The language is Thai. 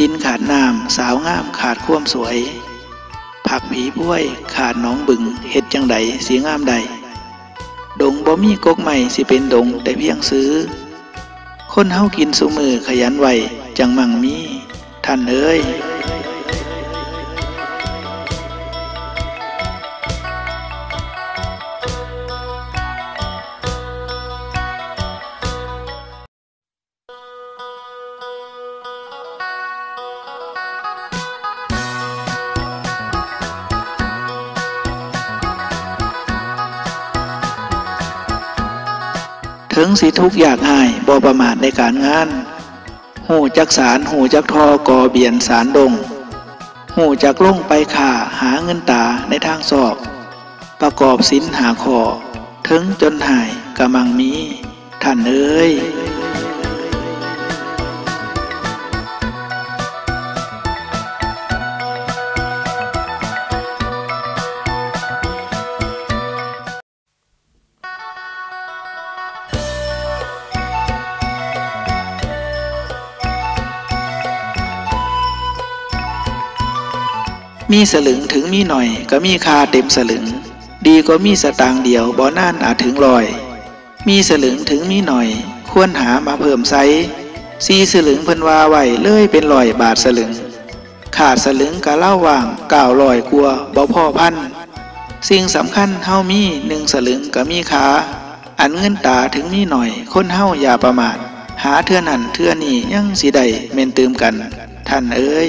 ดินขาดน้ำสาวงามขาดความสวย ผักผีพ้วยขาดน้องบึงเห็ดจังไดสีงามใด ดงบ่มีกกใหม่สิเป็นดงแต่เพียงซื้อ คนเฮากินสุมือขยันไวจังมั่งมี ท่านเอ้ย ถึงสิทุกอยากหายบ่ประมาทในการงาน หูจักสารหูจักทอกอเบียนสารดง หูจักล่งไปขาหาเงินตาในทางสอบ ประกอบสินหาคอถึงจนหายกะมังมี ท่านเอ้ย มีสลึงถึงมีหน่อย ก็มีค่าเต็มสลึง ดีก็มีสตางค์เดียวบ่น่านอาจถึงลอย มีสลึงถึงมีหน่อย ควรหามาเพิ่มไซสีสลึงเพิ่นว่าไว้เลยเป็นลอยบาทสลึง ขาดสลึงกะเล่าว่างก่าวลอยกลัวบ่พ่อพัน สิ่งสำคัญเฮามีหนึ่งสลึงก็มีขาอันเงินตาถึงมีหน่อย คนเฮาอย่าประมาทหาเทื่อนั่นเทื่อนี่ยังสิได้เมนตืมกัน ท่านเอ้ย